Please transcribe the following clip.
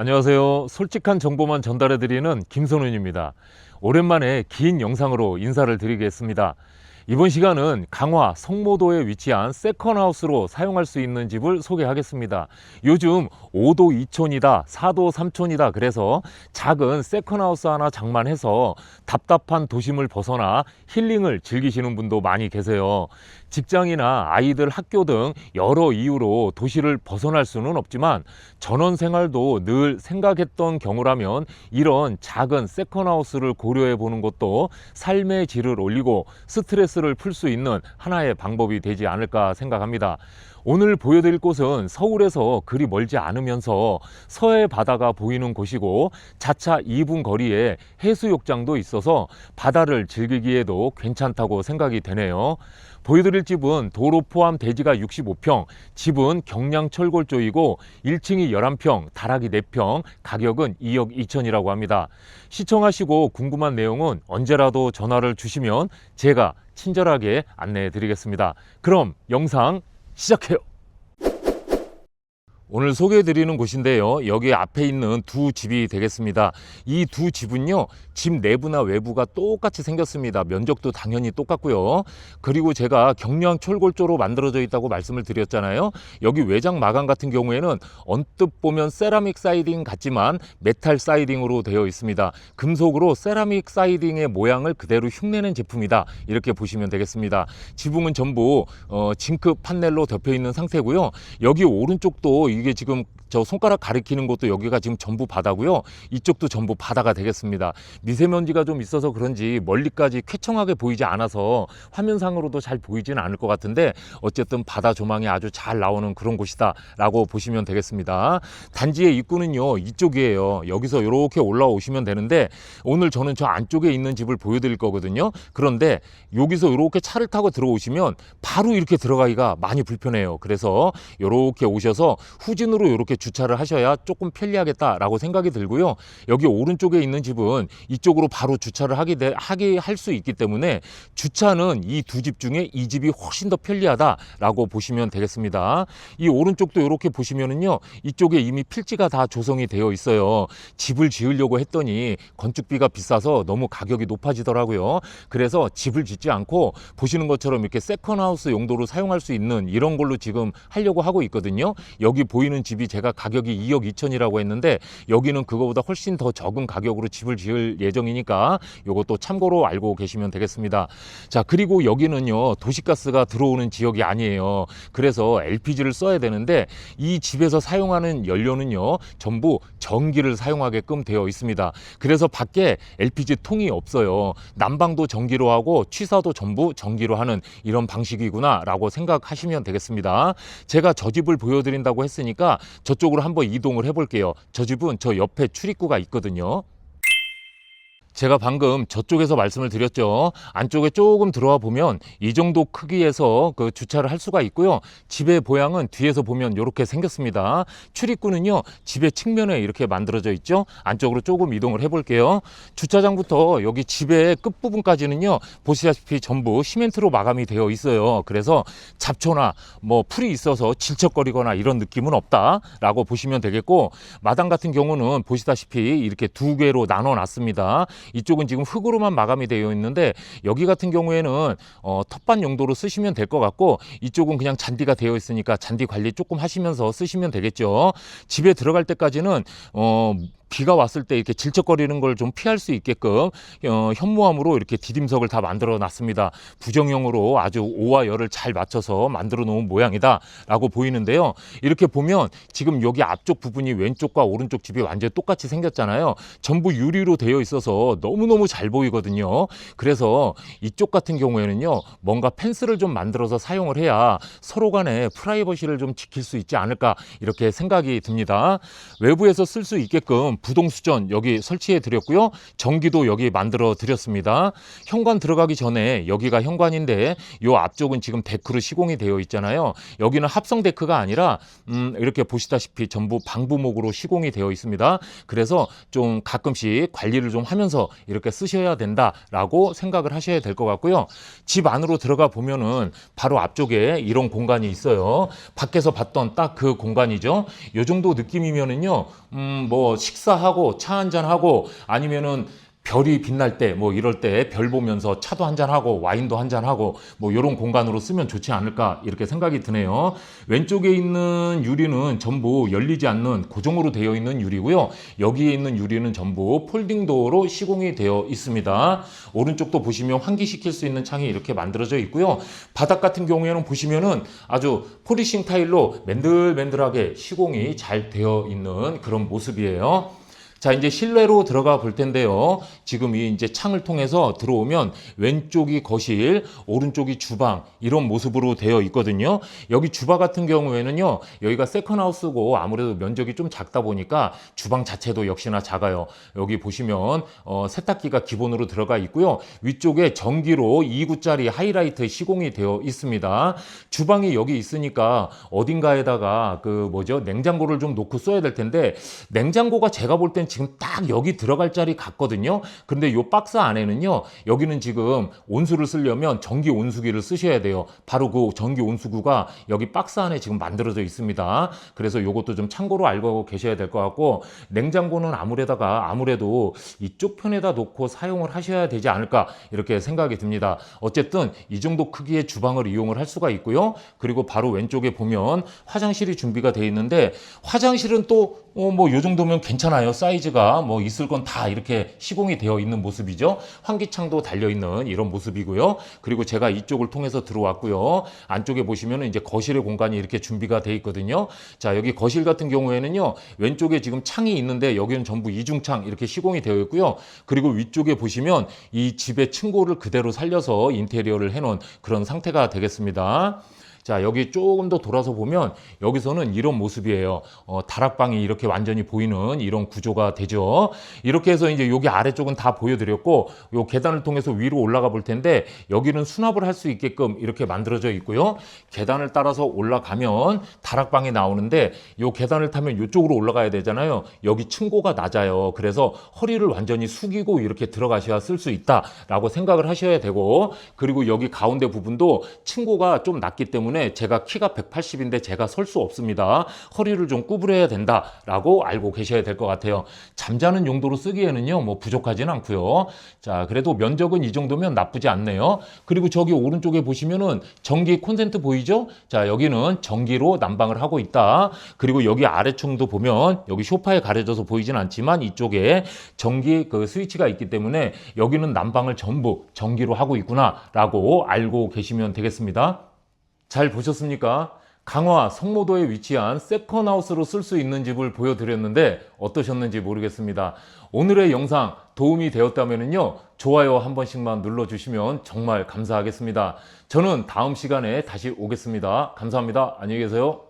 안녕하세요. 솔직한 정보만 전달해드리는 김선훈입니다. 오랜만에 긴 영상으로 인사를 드리겠습니다. 이번 시간은 강화 성모도에 위치한 세컨하우스로 사용할 수 있는 집을 소개하겠습니다. 요즘 5도 2촌이다, 4도 3촌이다 그래서 작은 세컨하우스 하나 장만해서 답답한 도심을 벗어나 힐링을 즐기시는 분도 많이 계세요. 직장이나 아이들 학교 등 여러 이유로 도시를 벗어날 수는 없지만 전원 생활도 늘 생각했던 경우라면 이런 작은 세컨하우스를 고려해 보는 것도 삶의 질을 올리고 스트레스 를 풀 수 있는 하나의 방법이 되지 않을까 생각합니다. 오늘 보여드릴 곳은 서울에서 그리 멀지 않으면서 서해 바다가 보이는 곳이고 자차 2분 거리에 해수욕장도 있어서 바다를 즐기기에도 괜찮다고 생각이 되네요. 보여드릴 집은 도로 포함 대지가 65평, 집은 경량 철골 조이고 1층이 11평, 다락이 4평, 가격은 2억 2천이라고 합니다. 시청하시고 궁금한 내용은 언제라도 전화를 주시면 제가 친절하게 안내해 드리겠습니다. 그럼 영상 시작해요. 오늘 소개해 드리는 곳인데요. 여기 앞에 있는 두 집이 되겠습니다. 이 두 집은요. 집 내부나 외부가 똑같이 생겼습니다. 면적도 당연히 똑같고요. 그리고 제가 경량 철골조로 만들어져 있다고 말씀을 드렸잖아요. 여기 외장 마감 같은 경우에는 언뜻 보면 세라믹 사이딩 같지만 메탈 사이딩으로 되어 있습니다. 금속으로 세라믹 사이딩의 모양을 그대로 흉내낸 제품이다. 이렇게 보시면 되겠습니다. 지붕은 전부 어, 징크 판넬로 덮여 있는 상태고요. 여기 오른쪽도 이게 지금 저 손가락 가리키는 것도 여기가 지금 전부 바다고요. 이쪽도 전부 바다가 되겠습니다. 미세먼지가 좀 있어서 그런지 멀리까지 쾌청하게 보이지 않아서 화면상으로도 잘 보이지는 않을 것 같은데 어쨌든 바다 조망이 아주 잘 나오는 그런 곳이다라고 보시면 되겠습니다. 단지의 입구는요 이쪽이에요. 여기서 이렇게 올라오시면 되는데 오늘 저는 저 안쪽에 있는 집을 보여드릴 거거든요. 그런데 여기서 이렇게 차를 타고 들어오시면 바로 이렇게 들어가기가 많이 불편해요. 그래서 이렇게 오셔서 후 진으로 이렇게 주차를 하셔야 조금 편리하겠다라고 생각이 들고요. 여기 오른쪽에 있는 집은 이쪽으로 바로 주차를 하게 돼, 하게 할 수 있기 때문에 주차는 이 두 집 중에 이 집이 훨씬 더 편리하다라고 보시면 되겠습니다. 이 오른쪽도 이렇게 보시면은요. 이쪽에 이미 필지가 다 조성이 되어 있어요. 집을 지으려고 했더니 건축비가 비싸서 너무 가격이 높아지더라고요. 그래서 집을 짓지 않고 보시는 것처럼 이렇게 세컨하우스 용도로 사용할 수 있는 이런 걸로 지금 하려고 하고 있거든요. 여기 보 이는 집이 제가 가격이 2억 2천이라고 했는데 여기는 그거보다 훨씬 더 적은 가격으로 집을 지을 예정이니까 이것도 참고로 알고 계시면 되겠습니다. 자, 그리고 여기는요. 도시가스가 들어오는 지역이 아니에요. 그래서 LPG를 써야 되는데 이 집에서 사용하는 연료는요. 전부 전기를 사용하게끔 되어 있습니다. 그래서 밖에 LPG 통이 없어요. 난방도 전기로 하고 취사도 전부 전기로 하는 이런 방식이구나라고 생각하시면 되겠습니다. 제가 저 집을 보여드린다고 했으니까 저쪽으로 한번 이동을 해볼게요. 저 집은 저 옆에 출입구가 있거든요. 제가 방금 저쪽에서 말씀을 드렸죠. 안쪽에 조금 들어와 보면 이 정도 크기에서 그 주차를 할 수가 있고요. 집의 보양은 뒤에서 보면 이렇게 생겼습니다. 출입구는요, 집의 측면에 이렇게 만들어져 있죠. 안쪽으로 조금 이동을 해볼게요. 주차장부터 여기 집의 끝부분까지는요, 보시다시피 전부 시멘트로 마감이 되어 있어요. 그래서 잡초나 뭐 풀이 있어서 질척거리거나 이런 느낌은 없다라고 보시면 되겠고, 마당 같은 경우는 보시다시피 이렇게 두 개로 나눠 놨습니다. 이쪽은 지금 흙으로만 마감이 되어 있는데 여기 같은 경우에는 어, 텃밭 용도로 쓰시면 될 것 같고 이쪽은 그냥 잔디가 되어 있으니까 잔디 관리 조금 하시면서 쓰시면 되겠죠. 집에 들어갈 때까지는 어, 비가 왔을 때 이렇게 질척거리는 걸 좀 피할 수 있게끔 어, 현무암으로 이렇게 디딤석을 다 만들어 놨습니다. 부정형으로 아주 오와 열을 잘 맞춰서 만들어 놓은 모양이다라고 보이는데요. 이렇게 보면 지금 여기 앞쪽 부분이 왼쪽과 오른쪽 집이 완전히 똑같이 생겼잖아요. 전부 유리로 되어 있어서 너무너무 잘 보이거든요. 그래서 이쪽 같은 경우에는요. 뭔가 펜스를 좀 만들어서 사용을 해야 서로 간에 프라이버시를 좀 지킬 수 있지 않을까 이렇게 생각이 듭니다. 외부에서 쓸 수 있게끔 부동수전 여기 설치해 드렸고요. 전기도 여기 만들어 드렸습니다. 현관 들어가기 전에 여기가 현관인데 요 앞쪽은 지금 데크로 시공이 되어 있잖아요. 여기는 합성 데크가 아니라 음, 이렇게 보시다시피 전부 방부목으로 시공이 되어 있습니다. 그래서 좀 가끔씩 관리를 좀 하면서 이렇게 쓰셔야 된다라고 생각을 하셔야 될 것 같고요. 집 안으로 들어가 보면은 바로 앞쪽에 이런 공간이 있어요. 밖에서 봤던 딱 그 공간이죠. 요 정도 느낌이면은요, 음, 뭐 식사 하고 차 한잔 하고 아니면은 별이 빛날 때 뭐 이럴 때 별 보면서 차도 한잔 하고 와인도 한잔 하고 뭐 이런 공간으로 쓰면 좋지 않을까 이렇게 생각이 드네요. 왼쪽에 있는 유리는 전부 열리지 않는 고정으로 되어 있는 유리고요. 여기에 있는 유리는 전부 폴딩 도어로 시공이 되어 있습니다. 오른쪽도 보시면 환기시킬 수 있는 창이 이렇게 만들어져 있고요. 바닥 같은 경우에는 보시면은 아주 포리싱 타일로 맨들맨들하게 시공이 잘 되어 있는 그런 모습이에요. 자, 이제 실내로 들어가 볼 텐데요. 지금 이 이제 창을 통해서 들어오면 왼쪽이 거실, 오른쪽이 주방 이런 모습으로 되어 있거든요. 여기 주방 같은 경우에는요. 여기가 세컨하우스고 아무래도 면적이 좀 작다 보니까 주방 자체도 역시나 작아요. 여기 보시면 어, 세탁기가 기본으로 들어가 있고요. 위쪽에 전기로 2구짜리 하이라이트 시공이 되어 있습니다. 주방이 여기 있으니까 어딘가에다가 그 뭐죠? 냉장고를 좀 놓고 써야 될 텐데 냉장고가 제가 볼땐 지금 딱 여기 들어갈 자리 같거든요. 근데 요 박스 안에는요. 여기는 지금 온수를 쓰려면 전기 온수기를 쓰셔야 돼요. 바로 그 전기 온수구가 여기 박스 안에 지금 만들어져 있습니다. 그래서 요것도 좀 참고로 알고 계셔야 될 것 같고 냉장고는 아무래다가 아무래도 이쪽 편에다 놓고 사용을 하셔야 되지 않을까 이렇게 생각이 듭니다. 어쨌든 이 정도 크기의 주방을 이용을 할 수가 있고요. 그리고 바로 왼쪽에 보면 화장실이 준비가 되어 있는데 화장실은 또 어, 뭐, 요 정도면 괜찮아요. 사이즈가 뭐, 있을 건 다 이렇게 시공이 되어 있는 모습이죠. 환기창도 달려있는 이런 모습이고요. 그리고 제가 이쪽을 통해서 들어왔고요. 안쪽에 보시면 이제 거실의 공간이 이렇게 준비가 되어 있거든요. 자, 여기 거실 같은 경우에는요. 왼쪽에 지금 창이 있는데 여기는 전부 이중창 이렇게 시공이 되어 있고요. 그리고 위쪽에 보시면 이 집의 층고를 그대로 살려서 인테리어를 해놓은 그런 상태가 되겠습니다. 자, 여기 조금 더 돌아서 보면 여기서는 이런 모습이에요. 어, 다락방이 이렇게 완전히 보이는 이런 구조가 되죠. 이렇게 해서 이제 여기 아래쪽은 다 보여드렸고 요 계단을 통해서 위로 올라가 볼 텐데 여기는 수납을 할 수 있게끔 이렇게 만들어져 있고요. 계단을 따라서 올라가면 다락방이 나오는데 요 계단을 타면 이쪽으로 올라가야 되잖아요. 여기 층고가 낮아요. 그래서 허리를 완전히 숙이고 이렇게 들어가셔야 쓸 수 있다라고 생각을 하셔야 되고 그리고 여기 가운데 부분도 층고가 좀 낮기 때문에 제가 키가 180인데 제가 설 수 없습니다. 허리를 좀 구부려야 된다라고 알고 계셔야 될 것 같아요. 잠자는 용도로 쓰기에는요, 뭐 부족하지는 않고요. 자, 그래도 면적은 이 정도면 나쁘지 않네요. 그리고 저기 오른쪽에 보시면은 전기 콘센트 보이죠? 자, 여기는 전기로 난방을 하고 있다. 그리고 여기 아래층도 보면 여기 쇼파에 가려져서 보이진 않지만 이쪽에 전기 그 스위치가 있기 때문에 여기는 난방을 전부 전기로 하고 있구나라고 알고 계시면 되겠습니다. 잘 보셨습니까? 강화 성모도에 위치한 세컨하우스로 쓸 수 있는 집을 보여드렸는데 어떠셨는지 모르겠습니다. 오늘의 영상 도움이 되었다면요 좋아요 한 번씩만 눌러주시면 정말 감사하겠습니다. 저는 다음 시간에 다시 오겠습니다. 감사합니다. 안녕히 계세요.